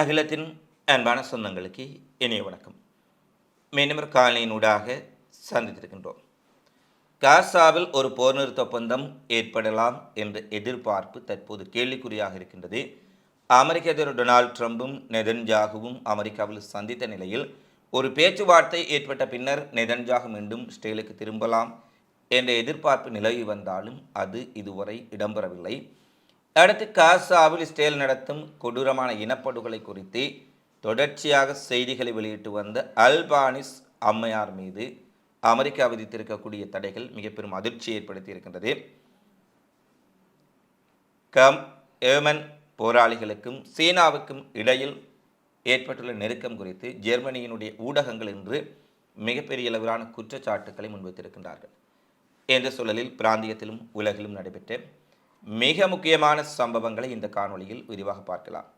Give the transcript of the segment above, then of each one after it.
அகிலத்தின் அன்பான சொந்தங்களுக்கு இனிய வணக்கம். மீண்டும் ஒரு காலையினூடாக சந்தித்திருக்கின்றோம். காசாவில் ஒரு போர் நிறுத்த ஒப்பந்தம் ஏற்படலாம் என்ற எதிர்பார்ப்பு தற்போது கேள்விக்குறியாக இருக்கின்றது. அமெரிக்க அதிபர் டொனால்ட் ட்ரம்பும் நெதன்ஜாகுவும் அமெரிக்காவில் சந்தித்த நிலையில் ஒரு பேச்சுவார்த்தை ஏற்பட்ட பின்னர் நெதன்ஜாகு மீண்டும் ஸ்டேலுக்கு திரும்பலாம் என்ற எதிர்பார்ப்பு நிலவி வந்தாலும் அது இதுவரை இடம்பெறவில்லை. அடுத்து காசாவில் இஸ்ரேல் நடத்தும் கொடூரமான இனப்படுகொலை குறித்து தொடர்ச்சியாக செய்திகளை வெளியிட்டு வந்த அல்பானிஸ் அம்மையார் மீது அமெரிக்கா விதித்திருக்கக்கூடிய தடைகள் மிக பெரும் அதிர்ச்சி ஏற்படுத்தி இருக்கின்றது கம் ஏமன் போராளிகளுக்கும் சீனாவுக்கும் இடையில் ஏற்பட்டுள்ள நெருக்கம் குறித்து ஜெர்மனியினுடைய ஊடகங்கள் இன்று மிகப்பெரிய அளவிலான குற்றச்சாட்டுக்களை முன்வைத்திருக்கின்றார்கள். என்ற சூழலில் பிராந்தியத்திலும் உலகிலும் நடைபெற்ற மிக முக்கியமான சம்பவங்களை இந்த காணொளியில் விரிவாக பார்க்கலாம்.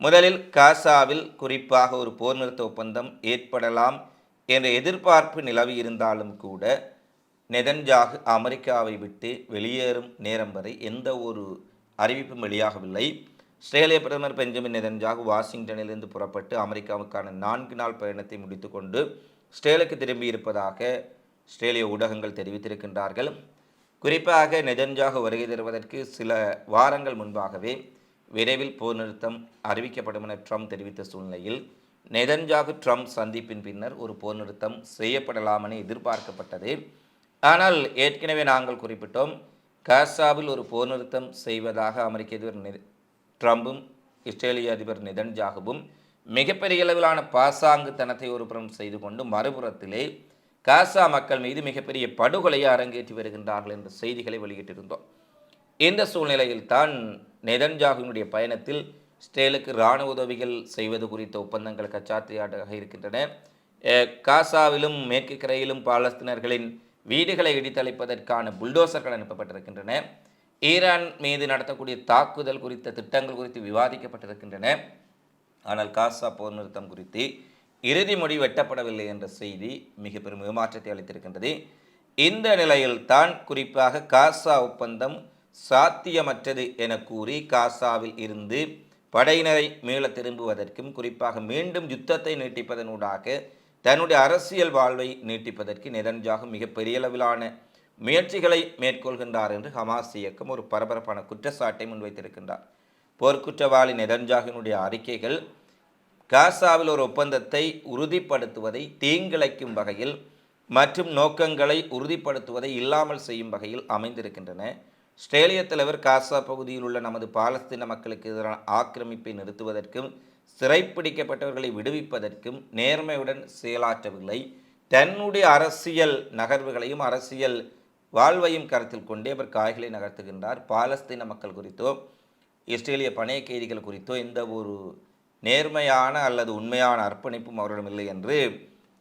முதலில் காசாவில் குறிப்பாக ஒரு போர் நிறுத்த ஒப்பந்தம் ஏற்படலாம் என்ற எதிர்பார்ப்பு நிலவி இருந்தாலும் கூட நெதன்ஜாகு அமெரிக்காவை விட்டு வெளியேறும் நேரம் வரை எந்த ஒரு அறிவிப்பும் வெளியாகவில்லை. இஸ்ரேலிய பிரதமர் பெஞ்சமின் நெதன்ஜாகு வாஷிங்டனிலிருந்து புறப்பட்டு அமெரிக்காவுக்கான நான்கு நாள் பயணத்தை முடித்துக்கொண்டு இஸ்ரேலுக்கு திரும்பியிருப்பதாக இஸ்ரேலிய ஊடகங்கள் தெரிவித்திருக்கின்றார்கள். குறிப்பாக நெதன்ஜாகு வருகை தருவதற்கு சில வாரங்கள் முன்பாகவே விரைவில் போர் நிறுத்தம் அறிவிக்கப்படும் என ட்ரம்ப் தெரிவித்த சூழ்நிலையில் நெதன்ஜாகு ட்ரம்ப் சந்திப்பின் பின்னர் ஒரு போர் நிறுத்தம் செய்யப்படலாம் என எதிர்பார்க்கப்பட்டது. ஆனால் ஏற்கனவே நாங்கள் குறிப்பிட்டோம் காசாவில் ஒரு போர் நிறுத்தம் செய்வதாக அமெரிக்க அதிபர் நெ- ட்ரம்பும் இஸ்ரேலிய அதிபர் நெதன்ஜாகுவும் மிகப்பெரிய அளவிலான பாசாங்குத்தனத்தை ஒருபுறம் செய்து கொண்டு மறுபுறத்திலே காசா மக்கள் மீது மிகப்பெரிய படுகொலையை அரங்கேற்றி வருகின்றார்கள் என்ற செய்திகளை வெளியிட்டிருந்தோம். இந்த சூழ்நிலையில் தான் நெதன்ஜாகுவினுடைய பயணத்தில் இஸ்ரேலுக்கு இராணுவ உதவிகள் செய்வது குறித்த ஒப்பந்தங்கள் கச்சாத்தியாக இருக்கின்றன. காசாவிலும் மேற்கு கரையிலும் பாலஸ்தீனர்களின் வீடுகளை இடித்தளிப்பதற்கான புல்டோசர்கள் அனுப்பப்பட்டிருக்கின்றன. ஈரான் மீது நடத்தக்கூடிய தாக்குதல் குறித்த திட்டங்கள் குறித்து விவாதிக்கப்பட்டிருக்கின்றன. ஆனால் காசா போர் நிறுத்தம் குறித்து இறுதி முடிவு வெட்டப்படவில்லை என்ற செய்தி மிக பெரும் ஏமாற்றத்தை அளித்திருக்கின்றது. இந்த நிலையில் தான் குறிப்பாக காசா ஒப்பந்தம் சாத்தியமற்றது என கூறி காசாவில் இருந்து படையினரை மீள திரும்புவதற்கும் குறிப்பாக மீண்டும் யுத்தத்தை நீட்டிப்பதனூடாக தன்னுடைய அரசியல் வாழ்வை நீட்டிப்பதற்கு நெதன்ஜாகு மிக பெரிய அளவிலான முயற்சிகளை மேற்கொள்கின்றார் என்று ஹமாஸ் இயக்கம் ஒரு பரபரப்பான குற்றச்சாட்டை முன்வைத்திருக்கின்றார். போர்க்குற்றவாளி நெதன்ஜாகினுடைய அறிக்கைகள் காசாவில் ஒரு ஒப்பந்தத்தை உறுதிப்படுத்துவதை தீங்கிழைக்கும் வகையில் மற்றும் நோக்கங்களை உறுதிப்படுத்துவதை இல்லாமல் செய்யும் வகையில் அமைந்திருக்கின்றன. ஆஸ்திரேலிய தலைவர் காசா பகுதியில் உள்ள நமது பாலஸ்தீன மக்களுக்கு எதிரான ஆக்கிரமிப்பை நிறுத்துவதற்கும் சிறைப்பிடிக்கப்பட்டவர்களை விடுவிப்பதற்கும் நேர்மையுடன் செயலாற்றவில்லை. தன்னுடைய அரசியல் நகர்வுகளையும் அரசியல் வாழ்வையும் கருத்தில் கொண்டே அவர் காய்களை நகர்த்துகின்றார். பாலஸ்தீன மக்கள் குறித்தோ இஸ்ரேலிய பணைய கைதிகள் குறித்தோ எந்த ஒரு நேர்மையான அல்லது உண்மையான அர்ப்பணிப்பும் அவரிடம் இல்லை என்று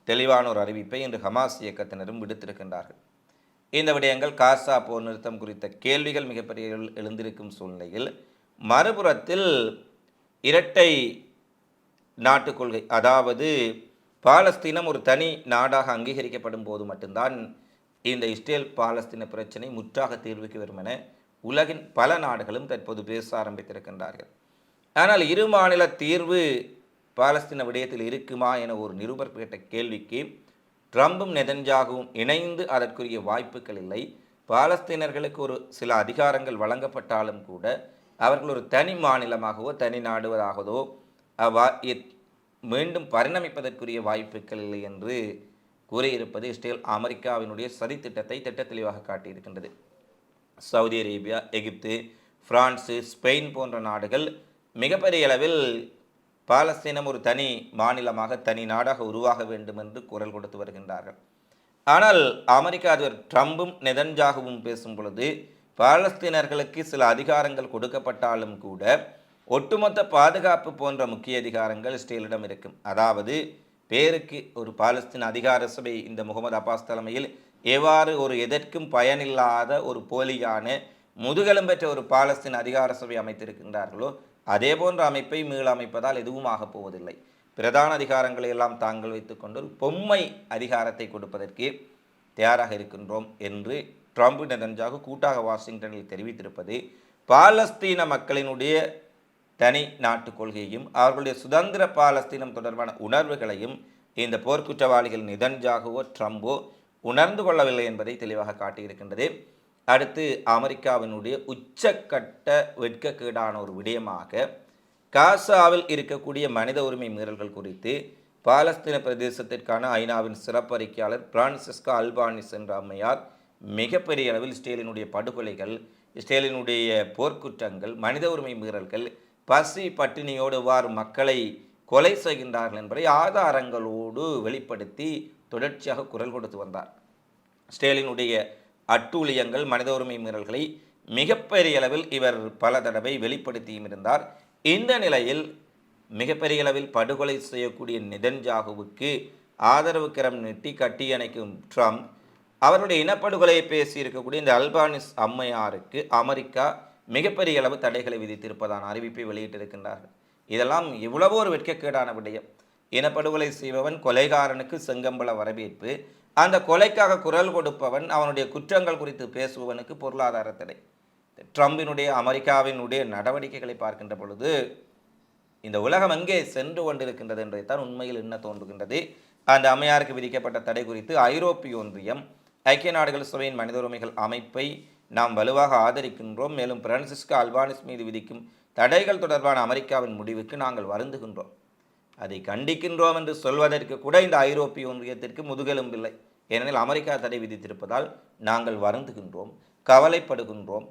தெளிவான ஒரு அறிவிப்பை இன்று ஹமாஸ் இயக்கத்தினரும் விடுத்திருக்கின்றார்கள். இந்த விடயங்கள் காசா போர் நிறுத்தம் குறித்த கேள்விகள் மிகப்பெரிய எழுந்திருக்கும் சூழ்நிலையில் மறுபுறத்தில் இரட்டை நாட்டுக் கொள்கை அதாவது பாலஸ்தீனம் ஒரு தனி நாடாக அங்கீகரிக்கப்படும் போது மட்டும்தான் இந்த இஸ்ரேல் பாலஸ்தீன பிரச்சனை முற்றாக தீர்வுக்கு வரும் என உலகின் பல நாடுகளும் தற்போது பேச ஆரம்பித்திருக்கின்றார்கள். ஆனால் இரு மாநில தீர்வு பாலஸ்தீன விடயத்தில் இருக்குமா என ஒரு நிருபர் கேட்ட கேள்விக்கு ட்ரம்பும் நெதன்ஜாகவும் இணைந்து அதற்குரிய வாய்ப்புகள் இல்லை. பாலஸ்தீனர்களுக்கு ஒரு சில அதிகாரங்கள் வழங்கப்பட்டாலும் கூட அவர்கள் ஒரு தனி மாநிலமாகவோ தனி நாடுவதாகவோ அவ்வா மீண்டும் பரிணமிப்பதற்குரிய வாய்ப்புகள் இல்லை என்று கூறியிருப்பது இஸ்ரேல் அமெரிக்காவினுடைய சதித்திட்டத்தை திட்டத்தெளிவாக காட்டியிருக்கின்றது. சவுதி அரேபியா எகிப்து பிரான்சு ஸ்பெயின் போன்ற நாடுகள் மிகப்பெரிய அளவில் பாலஸ்தீனம் ஒரு தனி மாநிலமாக தனி நாடாக உருவாக வேண்டும் என்று குரல் கொடுத்து வருகின்றார்கள். ஆனால் அமெரிக்க அதிபர் ட்ரம்பும் நெதன்ஜாகவும் பேசும் பொழுது பாலஸ்தீனர்களுக்கு சில அதிகாரங்கள் கொடுக்கப்பட்டாலும் கூட ஒட்டுமொத்த பாதுகாப்பு போன்ற முக்கிய அதிகாரங்கள் இஸ்ரேலிடம் இருக்கும். அதாவது பேருக்கு ஒரு பாலஸ்தீன் அதிகார சபை இந்த முகமது அப்பாஸ் தலைமையில் எவ்வாறு ஒரு எதற்கும் பயனில்லாத ஒரு போலியான முதுகெலும்பெற்ற ஒரு பாலஸ்தீன் அதிகார சபை அமைத்திருக்கின்றார்களோ அதே போன்ற அமைப்பை மீள அமைப்பதால் எதுவும் ஆகப் போவதில்லை. பிரதான அதிகாரங்களை எல்லாம் தாங்கள் வைத்துக்கொண்டு ஒரு பொம்மை அதிகாரத்தை கொடுப்பதற்கு தயாராக இருக்கின்றோம் என்று ட்ரம்ப் நெதன்ஜாகு கூட்டாக வாஷிங்டனில் தெரிவித்திருப்பது பாலஸ்தீன மக்களினுடைய தனி நாட்டு கொள்கையையும் அவர்களுடைய சுதந்திர பாலஸ்தீனம் தொடர்பான உணர்வுகளையும் இந்த போர்க்குற்றவாளிகள் நிதன்ஜாகவோ ட்ரம்போ உணர்ந்து கொள்ளவில்லை என்பதை தெளிவாக காட்டியிருக்கின்றது. அடுத்து அமெரிக்காவினுடைய உச்சக்கட்ட வெட்கக்கேடான ஒரு விடயமாக காசாவில் இருக்கக்கூடிய மனித உரிமை மீறல்கள் குறித்து பாலஸ்தீன பிரதேசத்திற்கான ஐநாவின் சிறப்பறிக்கையாளர் பிரான்சிஸ்கா அல்பானிஸ் என்ற அம்மையார் மிகப்பெரிய அளவில் ஸ்டேலினுடைய படுகொலைகள் ஸ்டேலினுடைய போர்க்குற்றங்கள் மனித உரிமை மீறல்கள் பசி பட்டினியோடு வார் மக்களை கொலை செய்கின்றார்கள் என்பதை ஆதாரங்களோடு வெளிப்படுத்தி தொடர்ச்சியாக குரல் கொடுத்து வந்தார். ஸ்டேலினுடைய அட்டூழியங்கள் மனித உரிமை மீறல்களை மிகப்பெரிய அளவில் இவர் பல தடவை வெளிப்படுத்தியும் இருந்தார். இந்த நிலையில் மிகப்பெரிய அளவில் படுகொலை செய்யக்கூடிய நிதன்ஜாகுவுக்கு ஆதரவு கிரம் நீட்டி கட்டியணைக்கும் ட்ரம்ப் அவருடைய இனப்படுகொலையை பேசி இருக்கக்கூடிய இந்த அல்பானிஸ் அம்மையாருக்கு அமெரிக்கா மிகப்பெரிய அளவு தடைகளை விதித்திருப்பதான அறிவிப்பை வெளியிட்டிருக்கின்றார்கள். இதெல்லாம் இவ்வளவோ ஒரு வெட்கக்கேடான விடயம். இனப்படுகொலை செய்பவன் கொலைகாரனுக்கு செங்கம்பள வரவேற்பு அந்த கொலைக்காக குரல் கொடுப்பவன் அவனுடைய குற்றங்கள் குறித்து பேசுபவனுக்கு பொருளாதார தடை. ட்ரம்பினுடைய அமெரிக்காவினுடைய நடவடிக்கைகளை பார்க்கின்ற பொழுது இந்த உலகம் எங்கே சென்று கொண்டிருக்கின்றது என்பதைத்தான் உண்மையில் என்ன தோன்றுகின்றது? அந்த அம்மையாருக்கு விதிக்கப்பட்ட தடை குறித்து ஐரோப்பிய ஒன்றியம் ஐக்கிய நாடுகள் சபையின் மனித உரிமைகள் அமைப்பை நாம் வலுவாக ஆதரிக்கின்றோம். மேலும் பிரான்சிஸ்கோ அல்பானிஸ் மீது விதிக்கும் தடைகள் தொடர்பான அமெரிக்காவின் முடிவுக்கு நாங்கள் வருந்துகின்றோம். அதை கண்டிக்கின்றோம் என்று சொல்வதற்கு கூட இந்த ஐரோப்பிய ஒன்றியத்திற்கு முதுகெலும்பில்லை ஏனெனில் அமெரிக்கா தடை விதித்திருப்பதால் நாங்கள் வருந்துகின்றோம் கவலைப்படுகின்றோம்.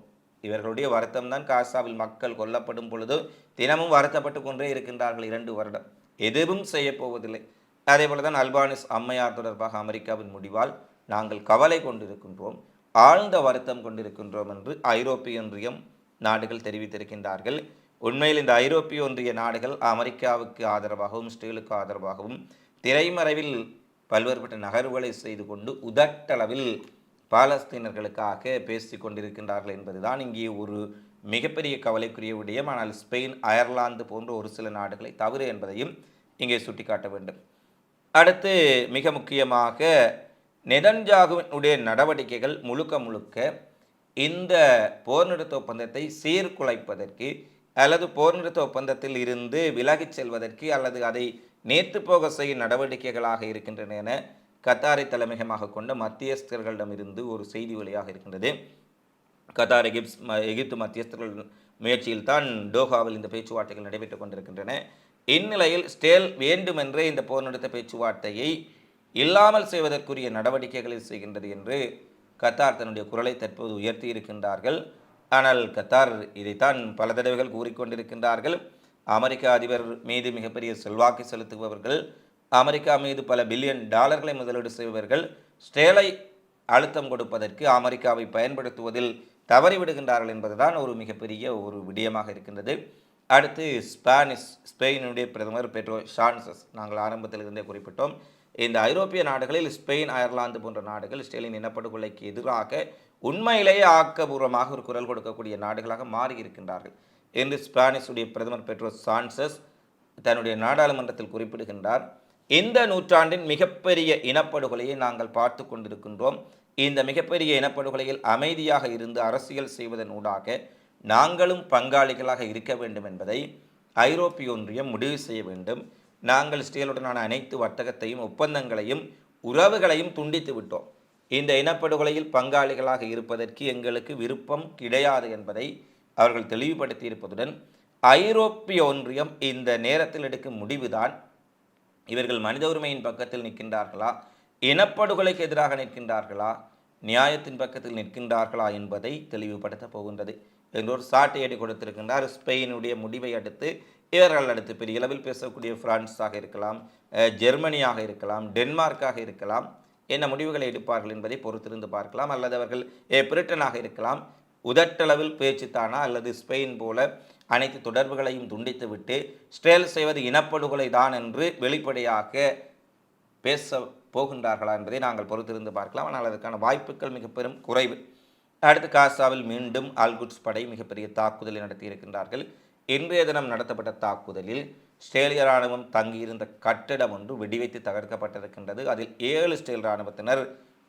இவர்களுடைய வருத்தம் தான் காசாவில் மக்கள் கொல்லப்படும் பொழுது தினமும் வருத்தப்பட்டு கொண்டே இருக்கின்றார்கள் இரண்டு வருடம். எதுவும் செய்யப் போவதில்லை. அதே போல தான் அல்பானிஸ் அம்மையார் தொடர்பாக அமெரிக்காவின் முடிவால் நாங்கள் கவலை கொண்டிருக்கின்றோம் ஆழ்ந்த வருத்தம் கொண்டிருக்கின்றோம் என்று ஐரோப்பிய ஒன்றியம் நாடுகள் தெரிவித்திருக்கின்றார்கள். உண்மையில் இந்த ஐரோப்பிய ஒன்றிய நாடுகள் அமெரிக்காவுக்கு ஆதரவாகவும் ஸ்டீலுக்கு ஆதரவாகவும் திரைமறைவில் பல்வேறுபட்ட நகர்வுகளை செய்து கொண்டு உதட்டளவில் பாலஸ்தீனர்களுக்காக பேசி கொண்டிருக்கின்றார்கள் என்பதுதான் இங்கே ஒரு மிகப்பெரிய கவலைக்குரிய விடயம். ஆனால் ஸ்பெயின் அயர்லாந்து போன்ற ஒரு சில நாடுகளை தவறு என்பதையும் இங்கே சுட்டிக்காட்ட வேண்டும். அடுத்து மிக முக்கியமாக நெதன்ஜாகுவினுடைய நடவடிக்கைகள் முழுக்க முழுக்க இந்த போர் நிறுத்த ஒப்பந்தத்தை சீர்குலைப்பதற்கு அல்லது போர் நிறுத்த ஒப்பந்தத்தில் இருந்து விலகிச் செல்வதற்கு அல்லது அதை நேற்று போக செய்யும் நடவடிக்கைகளாக இருக்கின்றன என கத்தாரை தலைமையகமாக கொண்ட மத்தியஸ்தர்களிடமிருந்து ஒரு செய்தி வெளியாக இருக்கின்றது. கத்தார் எகிப்ஸ் ம- எகிப்து மத்தியஸ்தர்கள் முயற்சியில் தான் டோஹாவில் இந்த பேச்சுவார்த்தைகள் நடைபெற்றுக் கொண்டிருக்கின்றன. இந்நிலையில் ஸ்டேல் வேண்டுமென்றே இந்த போர் நிறுத்த பேச்சுவார்த்தையை இல்லாமல் செய்வதற்குரிய நடவடிக்கைகளை செய்கின்றது என்று கத்தார் தன்னுடைய குரலை தற்போது உயர்த்தி இருக்கின்றார்கள். ஆனால் கத்தார் இதைத்தான் பல தடவைகள் கூறிக்கொண்டிருக்கின்றார்கள். அமெரிக்க அதிபர் மீது மிகப்பெரிய செல்வாக்கு செலுத்துபவர்கள் அமெரிக்கா மீது பல பில்லியன் டாலர்களை முதலீடு செய்பவர்கள் ஸ்டேலை அழுத்தம் கொடுப்பதற்கு அமெரிக்காவை பயன்படுத்துவதில் தவறிவிடுகின்றார்கள் என்பதுதான் ஒரு மிகப்பெரிய ஒரு விடயமாக இருக்கின்றது. அடுத்து ஸ்பானிஷ் ஸ்பெயினுடைய பிரதமர் பெட்ரோ ஷான்சஸ் நாங்கள் ஆரம்பத்தில் இருந்தே குறிப்பிட்டோம் இந்த ஐரோப்பிய நாடுகளில் ஸ்பெயின் அயர்லாந்து போன்ற நாடுகள் ஸ்டேலின் இனப்படுகொலைக்கு எதிராக உண்மையிலேயே ஆக்கபூர்வமாக ஒரு குரல் கொடுக்கக்கூடிய நாடுகளாக மாறி இருக்கின்றார்கள் என்று ஸ்பானிஷுடைய பிரதமர் பெட்ரோ சான்சஸ் தன்னுடைய நாடாளுமன்றத்தில் குறிப்பிடுகின்றார். இந்த நூற்றாண்டின் மிகப்பெரிய இனப்படுகொலையை நாங்கள் பார்த்து கொண்டிருக்கின்றோம். இந்த மிகப்பெரிய இனப்படுகொலையில் அமைதியாக இருந்து அரசியல் செய்வதன் ஊடாக நாங்களும் பங்காளிகளாக இருக்க வேண்டும் என்பதை ஐரோப்பிய ஒன்றியம் முடிவு செய்ய வேண்டும். நாங்கள் ஸ்டீலுடனான அனைத்து வர்த்தகத்தையும் ஒப்பந்தங்களையும் உறவுகளையும் துண்டித்து விட்டோம். இந்த இனப்படுகொலையில் பங்காளிகளாக இருப்பதற்கு எங்களுக்கு விருப்பம் கிடையாது என்பதை அவர்கள் தெளிவுபடுத்தியிருப்பதுடன் ஐரோப்பிய ஒன்றியம் இந்த நேரத்தில் எடுக்கும் முடிவுதான் இவர்கள் மனித உரிமையின் பக்கத்தில் நிற்கின்றார்களா? இனப்படுகொலைக்கு எதிராக நிற்கின்றார்களா? நியாயத்தின் பக்கத்தில் நிற்கின்றார்களா என்பதை தெளிவுபடுத்தப் போகின்றது என்றொரு சாட்டையடி கொடுத்திருக்கின்றார். ஸ்பெயினுடைய முடிவை அடுத்து இவர்கள் அடுத்து பெரிய அளவில் பேசக்கூடிய பிரான்ஸாக இருக்கலாம் ஜெர்மனியாக இருக்கலாம் டென்மார்க்காக இருக்கலாம் என்ன முடிவுகளை எடுப்பார்கள் என்பதை பொறுத்திருந்து பார்க்கலாம். அல்லது அவர்கள் பிரிட்டனாக இருக்கலாம். உதட்டளவில் பேச்சுத்தானா அல்லது ஸ்பெயின் போல அனைத்து தொடர்புகளையும் துண்டித்துவிட்டு ஸ்ட்ரேல் செய்வது இனப்படுகொலை தான் என்று வெளிப்படையாக பேச போகின்றார்களா என்பதை நாங்கள் பொறுத்திருந்து பார்க்கலாம். ஆனால் அதற்கான வாய்ப்புகள் மிக பெரும் குறைவு. அடுத்து காசாவில் மீண்டும் அல்குட்ஸ் படை மிகப்பெரிய தாக்குதலை நடத்தியிருக்கின்றார்கள். இன்றைய தினம் நடத்தப்பட்ட தாக்குதலில் ஸ்டேலிய இராணுவம் தங்கியிருந்த கட்டிடம் ஒன்று வெடிவைத்து தகர்க்கப்பட்டிருக்கின்றது. அதில் ஏழு ஸ்டேல் இராணுவத்தினர்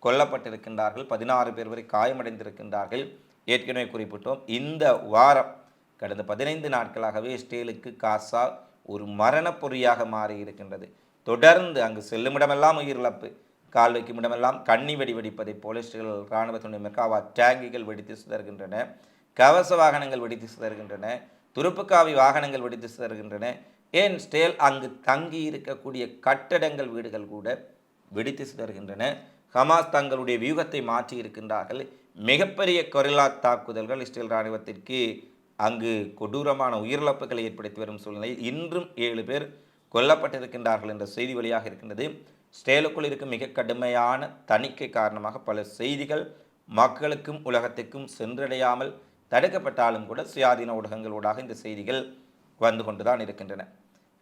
கொல்லப்பட்டிருக்கின்றார்கள். பதினாறு பேர் வரை காயமடைந்திருக்கின்றார்கள். ஏற்கனவே குறிப்பிட்டோம் இந்த வாரம் கடந்த பதினைந்து நாட்களாகவே ஸ்டேலுக்கு காசா ஒரு மரணப்பொறியாக மாறியிருக்கின்றது. மாறி இருக்கின்றது தொடர்ந்து அங்கு செல்லுமிடமெல்லாம் உயிரிழப்பு கால் வைக்கும் இடமெல்லாம் கண்ணி வெடி வெடிப்பதைப் போல இஸ்ரேல் இராணுவத்தினுடைய மெக்காவா டேங்கிகள் வெடித்து சிதறுகின்றன. கவச வாகனங்கள் வெடித்து சிதறுகின்றன. துருப்புக்காவி வாகனங்கள் வெடித்து சிதறுகின்றன. ஏன் ஸ்டேல் அங்கு தங்கி இருக்கக்கூடிய கட்டடங்கள் வீடுகள் கூட வெடித்து சிதறுகின்றன? ஹமாஸ் தங்களுடைய வியூகத்தை மாற்றி இருக்கின்றார்கள். மிகப்பெரிய கொரில்லா தாக்குதல்கள் இஸ்ரேல் இராணுவத்திற்கு அங்கு கொடூரமான உயிரிழப்புகளை ஏற்படுத்தி வரும் சூழ்நிலையில் இன்றும் ஏழு பேர் கொல்லப்பட்டிருக்கின்றார்கள் என்ற செய்தி வழியாக இருக்கின்றது. ஸ்டேலுக்குள் இருக்கும் மிக கடுமையான தணிக்கை காரணமாக பல செய்திகள் மக்களுக்கும் உலகத்துக்கும் சென்றடையாமல் தடுக்கப்பட்டாலும் கூட சுயாதீன ஊடகங்களூடாக இந்த செய்திகள் வந்து கொண்டு தான் இருக்கின்றன.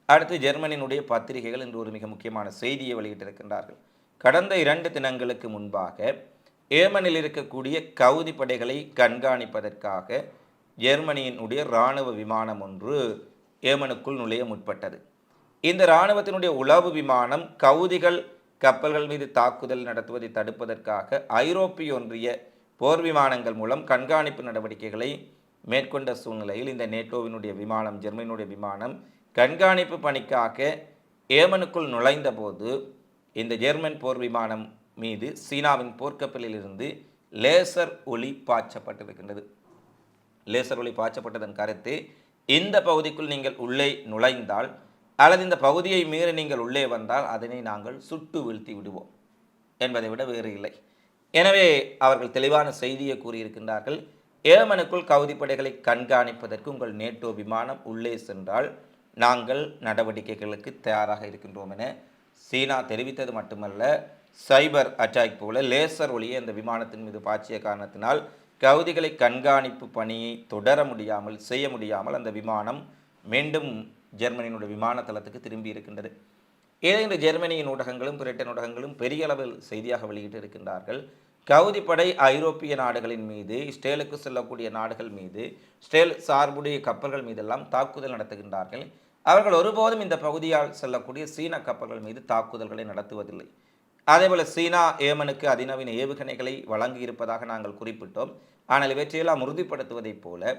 அடுத்து ஜெர்மனியினுடைய பத்திரிகைகள் இன்று ஒரு மிக முக்கியமான செய்தியை வெளியிட்டிருக்கின்றார்கள். கடந்த இரண்டு தினங்களுக்கு முன்பாக ஏமனில் இருக்கக்கூடிய கவுதி படைகளை கண்காணிப்பதற்காக ஜெர்மனியினுடைய இராணுவ விமானம் ஒன்று ஏமனுக்குள் நுழைய முற்பட்டது. இந்த இராணுவத்தினுடைய உளவு விமானம் கவுதிகள் கப்பல்கள் மீது தாக்குதல் நடத்துவதை தடுப்பதற்காக ஐரோப்பிய ஒன்றிய போர் விமானங்கள் மூலம் கண்காணிப்பு நடவடிக்கைகளை மேற்கொண்ட சூழ்நிலையில் இந்த நேட்டோவினுடைய விமானம் ஜெர்மனியினுடைய விமானம் கண்காணிப்பு பணிக்காக ஏமனுக்குள் நுழைந்தபோது இந்த ஜெர்மன் போர் விமானம் மீது சீனாவின் போர்க்கப்பலில் இருந்து லேசர் ஒளி பாய்ச்சப்பட்டிருக்கின்றது. லேசர் ஒளி பாய்ச்சப்பட்டதன் கருத்து இந்த பகுதிக்குள் நீங்கள் உள்ளே நுழைந்தால் அல்லது இந்த பகுதியை மீறி நீங்கள் உள்ளே வந்தால் அதனை நாங்கள் சுட்டு வீழ்த்தி விடுவோம் என்பதை விட வேறு இல்லை. எனவே அவர்கள் தெளிவான செய்தியை கூறியிருக்கின்றார்கள். ஏமனுக்குள் கவுதி படைகளை கண்காணிப்பதற்கு உங்கள் நேட்டோ விமானம் உள்ளே சென்றால் நாங்கள் நடவடிக்கைகளுக்கு தயாராக இருக்கின்றோம் என சீனா தெரிவித்தது மட்டுமல்ல சைபர் அட்டாக் போல லேசர் ஒளியை அந்த விமானத்தின் மீது பாய்ச்சிய காரணத்தினால் கவுதிகளை கண்காணிப்பு பணியை தொடர முடியாமல் செய்ய முடியாமல் அந்த விமானம் மீண்டும் ஜெர்மனியினுடைய விமான தளத்துக்கு திரும்பி இருக்கின்றது. இதை இந்த ஜெர்மனியின் ஊடகங்களும் பிரிட்டன் ஊடகங்களும் பெரிய அளவில் செய்தியாக வெளியிட்டு இருக்கின்றார்கள் கவுதி படை ஐரோப்பிய நாடுகளின் மீது ஸ்டேலுக்கு செல்லக்கூடிய நாடுகள் மீது ஸ்டேல் சார்புடைய கப்பல்கள் மீதெல்லாம் தாக்குதல் நடத்துகின்றார்கள். அவர்கள் ஒருபோதும் இந்த பகுதியால் செல்லக்கூடிய சீன கப்பல்கள் மீது தாக்குதல்களை நடத்துவதில்லை. அதேபோல சீனா ஏமனுக்கு அதிநவீன ஏவுகணைகளை வழங்கியிருப்பதாக நாங்கள் குறிப்பிட்டோம். ஆனால் இவற்றையெல்லாம் உறுதிப்படுத்துவதைப் போல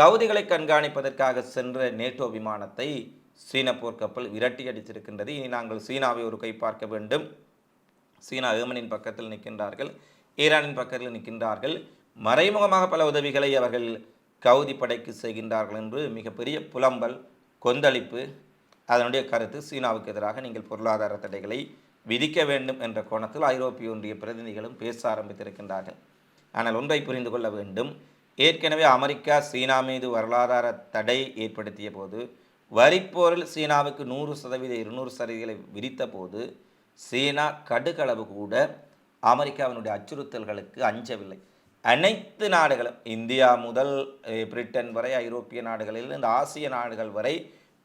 கவுதிகளை கண்காணிப்பதற்காக சென்ற நேட்டோ விமானத்தை சீன போர்க்கப்பல் விரட்டி அடித்திருக்கின்றது. இனி நாங்கள் சீனாவை ஒரு கை பார்க்க வேண்டும். சீனா ஏமனின் பக்கத்தில் நிற்கின்றார்கள். ஈரானின் பக்கத்தில் நிற்கின்றார்கள். மறைமுகமாக பல உதவிகளை அவர்கள் கவுதி படைக்கு செய்கின்றார்கள் என்று மிகப்பெரிய புலம்பல் கொந்தளிப்பு அதனுடைய கருத்து சீனாவுக்கு எதிராக நீங்கள் பொருளாதார தடைகளை விதிக்க வேண்டும் என்ற கோணத்தில் ஐரோப்பிய ஒன்றிய பிரதிநிதிகளும் பேச ஆரம்பித்திருக்கின்றார்கள். ஆனால் ஒன்றை புரிந்து கொள்ள வேண்டும். ஏற்கனவே அமெரிக்கா சீனா மீது வரலாதார தடை ஏற்படுத்திய போது வரிப்போரில் சீனாவுக்கு நூறு சதவீத இருநூறு சதவீதங்களை விதித்த போது சீனா கடுகளவு கூட அமெரிக்காவினுடைய அச்சுறுத்தல்களுக்கு அஞ்சவில்லை. அனைத்து நாடுகளும் இந்தியா முதல் பிரிட்டன் வரை ஐரோப்பிய நாடுகளில் இந்த ஆசிய நாடுகள் வரை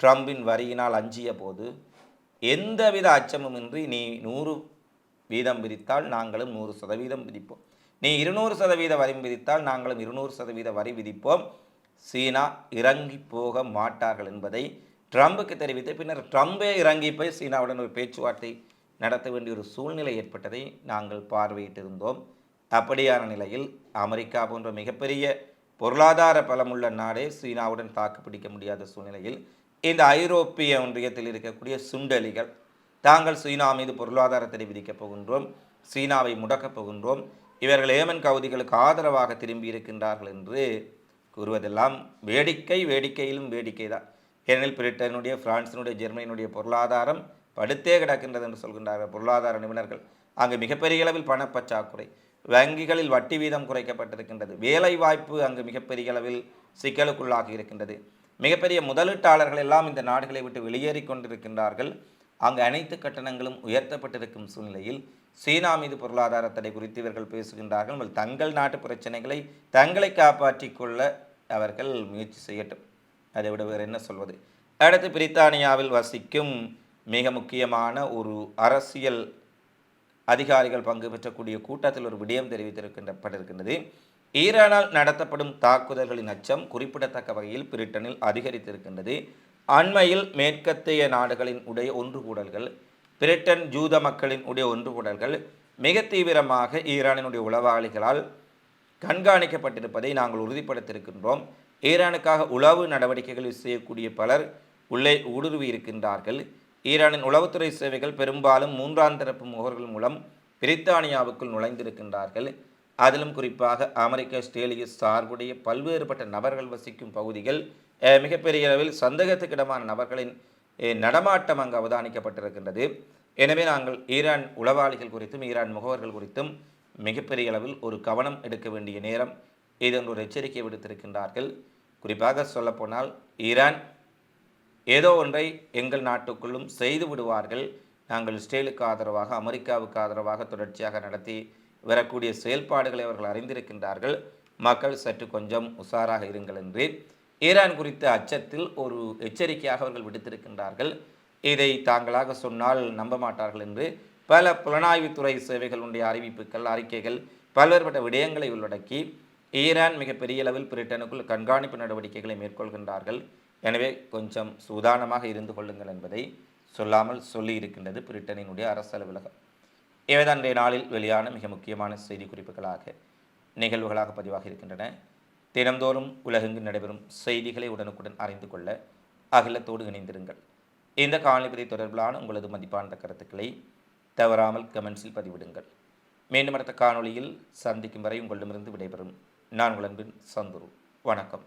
ட்ரம்பின் வரியினால் அஞ்சிய போது எந்தவித அச்சமுமின்றி நீ நூறு வீதம் விதித்தால் நாங்களும் நூறு சதவீதம் விதிப்போம். நீ இருநூறு சதவீத வரி விதித்தால் நாங்களும் இருநூறு சதவீத வரி விதிப்போம். சீனா இறங்கி போக மாட்டார்கள் என்பதை ட்ரம்புக்கு தெரிவித்து பின்னர் ட்ரம்பே இறங்கி போய் சீனாவுடன் ஒரு பேச்சுவார்த்தை நடத்த வேண்டிய ஒரு சூழ்நிலை ஏற்பட்டதை நாங்கள் பார்வையிட்டிருந்தோம். அப்படியான நிலையில் அமெரிக்கா போன்ற மிகப்பெரிய பொருளாதார பலமுள்ள நாடே சீனாவுடன் தாக்கு பிடிக்க முடியாத சூழ்நிலையில் இந்த ஐரோப்பிய ஒன்றியத்தில் இருக்கக்கூடிய சுண்டலிகள் தாங்கள் சீனா மீது பொருளாதாரத்தை விதிக்கப் போகின்றோம் சீனாவை முடக்கப் போகின்றோம் இவர்கள் ஏமன் கவுதிகளுக்கு ஆதரவாக திரும்பி இருக்கின்றார்கள் என்று கூறுவதெல்லாம் வேடிக்கை வேடிக்கையிலும் வேடிக்கை தான் ஏனெனில் பிரிட்டனுடைய பிரான்சினுடைய ஜெர்மனியினுடைய பொருளாதாரம் படுத்தே கிடக்கின்றது என்று சொல்கின்றார்கள் பொருளாதார நிபுணர்கள். அங்கு மிகப்பெரிய அளவில் பணப்பற்றாக்குறை வங்கிகளில் வட்டி வீதம் குறைக்கப்பட்டிருக்கின்றது. வேலை வாய்ப்பு அங்கு மிகப்பெரிய அளவில் சிக்கலுக்குள்ளாகி இருக்கின்றது. மிகப்பெரிய முதலீட்டாளர்கள் எல்லாம் இந்த நாடுகளை விட்டு வெளியேறி கொண்டிருக்கின்றார்கள். அங்கு அனைத்து கட்டணங்களும் உயர்த்தப்பட்டிருக்கும் சூழ்நிலையில் சீனா மீது பொருளாதார தடை குறித்து இவர்கள் பேசுகின்றார்கள். தங்கள் நாட்டு பிரச்சனைகளை தங்களை காப்பாற்றிக் கொள்ள அவர்கள் முயற்சி செய்யட்டும். அதை விட வேறு என்ன சொல்வது? அடுத்து பிரித்தானியாவில் வசிக்கும் மிக முக்கியமான ஒரு அரசியல் அதிகாரிகள் பங்கு பெற்றக்கூடிய கூட்டத்தில் ஒரு விடயம் தெரிவித்திருக்கின்றப்பட்டிருக்கின்றது. ஈரானால் நடத்தப்படும் தாக்குதல்களின் அச்சம் குறிப்பிடத்தக்க வகையில் பிரிட்டனில் அதிகரித்திருக்கின்றது. அண்மையில் மேற்கத்திய நாடுகளின் உடைய ஒன்றுகூடல்கள் பிரிட்டன் ஜூத மக்களின் உடைய ஒன்றுகூடல்கள் மிக தீவிரமாக ஈரானினுடைய உளவாளிகளால் கண்காணிக்கப்பட்டிருப்பதை நாங்கள் உறுதிப்படுத்தியிருக்கின்றோம். ஈரானுக்காக உளவு நடவடிக்கைகள் செய்யக்கூடிய பலர் உள்ளே ஊடுருவி இருக்கின்றார்கள் ஈரானின் உளவுத்துறை சேவைகள் பெரும்பாலும் மூன்றாம் தரப்பு முகர்கள் மூலம் பிரித்தானியாவுக்குள் நுழைந்திருக்கின்றார்கள். அதிலும் குறிப்பாக அமெரிக்க ஆஸ்திரேலிய சார்புடைய பல்வேறுபட்ட நபர்கள் வசிக்கும் பகுதிகள் மிகப்பெரிய அளவில் சந்தேகத்துக்கிடமான நபர்களின் நடமாட்டம் அங்கு அவதானிக்கப்பட்டிருக்கின்றது. எனவே நாங்கள் ஈரான் உளவாளிகள் குறித்தும் ஈரான் முகவர்கள் குறித்தும் மிகப்பெரிய அளவில் ஒரு கவனம் எடுக்க வேண்டிய நேரம் இதன் ஒரு எச்சரிக்கை விடுத்திருக்கின்றார்கள். குறிப்பாக சொல்லப்போனால் ஈரான் ஏதோ ஒன்றை எங்கள் நாட்டுக்குள்ளும் செய்து விடுவார்கள். நாங்கள் இஸ்ரேலுக்கு ஆதரவாக அமெரிக்காவுக்கு ஆதரவாக தொடர்ச்சியாக நடத்தி வரக்கூடிய செயல்பாடுகளை அவர்கள் அறிந்திருக்கின்றார்கள். மக்கள் சற்று கொஞ்சம் உஷாராக இருங்கள் என்று. ஈரான் குறித்த அச்சத்தில் ஒரு எச்சரிக்கையாக அவர்கள் விடுத்திருக்கின்றார்கள். இதை தாங்களாக சொன்னால் நம்ப மாட்டார்கள் என்று. பல புலனாய்வுத்துறை சேவைகளுடைய அறிவிப்புகள் அறிக்கைகள் பல்வேறுபட்ட விடயங்களை உள்ளடக்கி ஈரான் மிகப்பெரிய அளவில் பிரிட்டனுக்குள் கண்காணிப்பு நடவடிக்கைகளை மேற்கொள்கின்றார்கள். எனவே கொஞ்சம் சூதானமாக இருந்து கொள்ளுங்கள் என்பதை சொல்லாமல் சொல்லி இருக்கின்றது பிரிட்டனினுடைய அரசு அலுவலகம். இவைதான் இன்றைய நாளில் வெளியான மிக முக்கியமான செய்தி குறிப்புகளாக நிகழ்வுகளாக பதிவாக இருக்கின்றன. தினந்தோறும் உலகெங்கு நடைபெறும் செய்திகளை உடனுக்குடன் அறிந்து கொள்ள அகிலத்தோடு இணைந்திருங்கள். இந்த காணொலி தொடர்பிலான உங்களது மதிப்பான கருத்துக்களை தவறாமல் கமெண்ட்ஸில் பதிவிடுங்கள். மீண்டும் அடுத்த காணொளியில் சந்திக்கும் வரை உங்களிடமிருந்து விடைபெறும் நான் உங்கள் அன்பின் சந்துரு. வணக்கம்.